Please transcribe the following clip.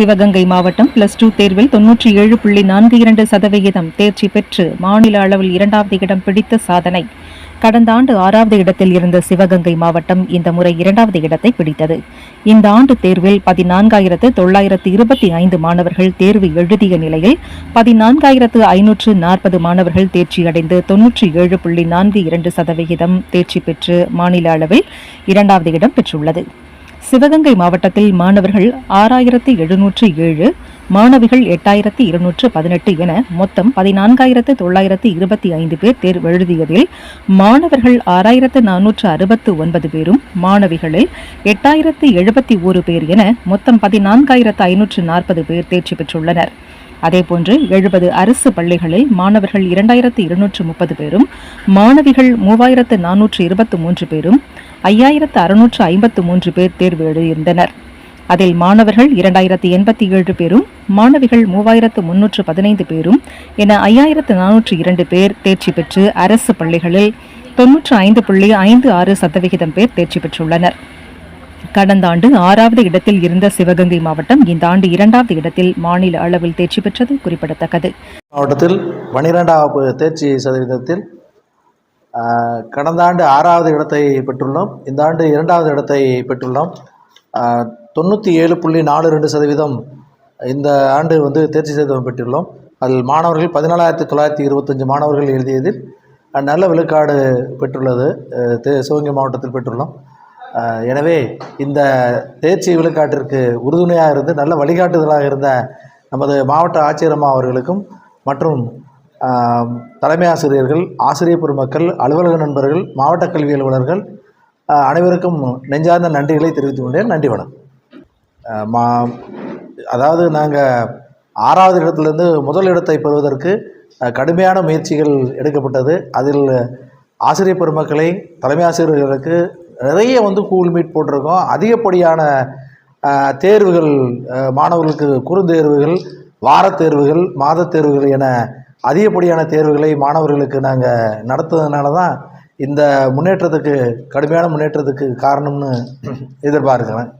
சிவகங்கை மாவட்டம் plus two தேர்வில் தொன்னூற்றி ஏழு புள்ளி நான்கு இரண்டு சதவிகிதம் தேர்ச்சி பெற்று மாநில அளவில் இரண்டாவது இடம் பிடித்த சாதனை. கடந்த ஆண்டு ஆறாவது இடத்தில் இருந்த சிவகங்கை மாவட்டம் இந்த முறை இரண்டாவது இடத்தை பிடித்தது. இந்த ஆண்டு தேர்வில் பதினான்காயிரத்து தொள்ளாயிரத்து இருபத்தி ஐந்து மாணவர்கள் தேர்வு எழுதிய நிலையில் பதினான்காயிரத்து ஐநூற்று நாற்பது மாணவர்கள் தேர்ச்சியடைந்து தொன்னூற்றி ஏழு புள்ளி நான்கு இரண்டு சதவிகிதம் தேர்ச்சி பெற்று மாநில அளவில் இரண்டாவது இடம் பெற்றுள்ளது. சிவகங்கை மாவட்டத்தில் மாணவர்கள் ஆறாயிரத்தி எழுநூற்று ஏழு மாணவிகள் எட்டாயிரத்தி இருநூற்று பதினெட்டு என மொத்தம் பதினான்காயிரத்து தொள்ளாயிரத்து இருபத்தி ஐந்து பேர் தேர்வு எழுதியதில் மாணவர்கள் ஆறாயிரத்து நானூற்று அறுபத்து ஒன்பது பேரும் மாணவிகளில் எட்டாயிரத்து எழுபத்தி ஒரு பேர் என மொத்தம் பதினான்காயிரத்து ஐநூற்று நாற்பது பேர் தேர்ச்சி பெற்றுள்ளனர். அதேபோன்று எழுபது அரசு பள்ளிகளில் மாணவர்கள் இரண்டாயிரத்து இருநூற்று முப்பது பேரும் மாணவிகள் மூவாயிரத்து நானூற்று இருபத்து மூன்று பேரும் ஐயாயிரத்து அறுநூற்று ஐம்பத்து மூன்று பேர் தேர்வு எழுதியிருந்தனர். அதில் மாணவர்கள் இரண்டாயிரத்து எண்பத்தி ஏழு பேரும் மாணவிகள் மூவாயிரத்து முன்னூற்று பதினைந்து பேரும் என ஐயாயிரத்து நானூற்று இரண்டு பேர் தேர்ச்சி பெற்று அரசு பள்ளிகளில் தொன்னூற்று ஐந்து புள்ளி ஐந்து ஆறு சதவிகிதம் பேர் தேர்ச்சி பெற்றுள்ளனர். கடந்த ஆண்டு ஆறாவது இடத்தில் இருந்த சிவகங்கை மாவட்டம் இந்த ஆண்டு இரண்டாவது இடத்தில் மாநில அளவில் தேர்ச்சி பெற்றது குறிப்பிடத்தக்கது. மாவட்டத்தில் பனிரெண்டாவது தேர்ச்சி சதவீதத்தில் கடந்த ஆண்டு ஆறாவது இடத்தை பெற்றுள்ளோம். இந்த ஆண்டு இரண்டாவது இடத்தை பெற்றுள்ளோம். தொண்ணூற்றி ஏழு புள்ளி நாலு ரெண்டு சதவீதம் இந்த ஆண்டு வந்து தேர்ச்சி சதவீதம் பெற்றுள்ளோம். அதில் மாணவர்கள் பதினாலாயிரத்தி தொள்ளாயிரத்தி இருபத்தஞ்சு மாணவர்கள் எழுதியதில் நல்ல விழுக்காடு பெற்றுள்ளது. தே- சிவகங்கை மாவட்டத்தில் பெற்றுள்ளோம். எனவே இந்த தேர்ச்சி விழுக்காட்டிற்கு உறுதுணையாக இருந்து நல்ல வழிகாட்டுதலாக இருந்த நமது மாவட்ட ஆட்சியர் அம்மா அவர்களுக்கும் மற்றும் தலைமை ஆசிரியர்கள் ஆசிரியர் பெருமக்கள் அலுவலக நண்பர்கள் மாவட்ட கல்வி அலுவலர்கள் அனைவருக்கும் நெஞ்சார்ந்த நன்றிகளை தெரிவித்துக் கொண்டேன். நன்றி வணக்கம். மா அதாவது நாங்கள் ஆறாவது இடத்துலேருந்து முதல் இடத்தை பெறுவதற்கு கடுமையான முயற்சிகள் எடுக்கப்பட்டது. அதில் ஆசிரியர் பெருமக்களை தலைமை ஆசிரியர்களுக்கு நிறைய வந்து கூகுள் மீட் போட்டிருக்கோம். அதிகப்படியான தேர்வுகள் மாணவர்களுக்கு குறுந்தேர்வுகள் வாரத் தேர்வுகள் மாதத் தேர்வுகள் என அதிகப்படியான தேர்வுகளை மாணவர்களுக்கு நாங்கள் நடத்துனதுனால தான் இந்த முன்னேற்றத்துக்கு கடுமையான முன்னேற்றத்துக்கு காரணம்னு எதிர்பார்க்கிறேன்.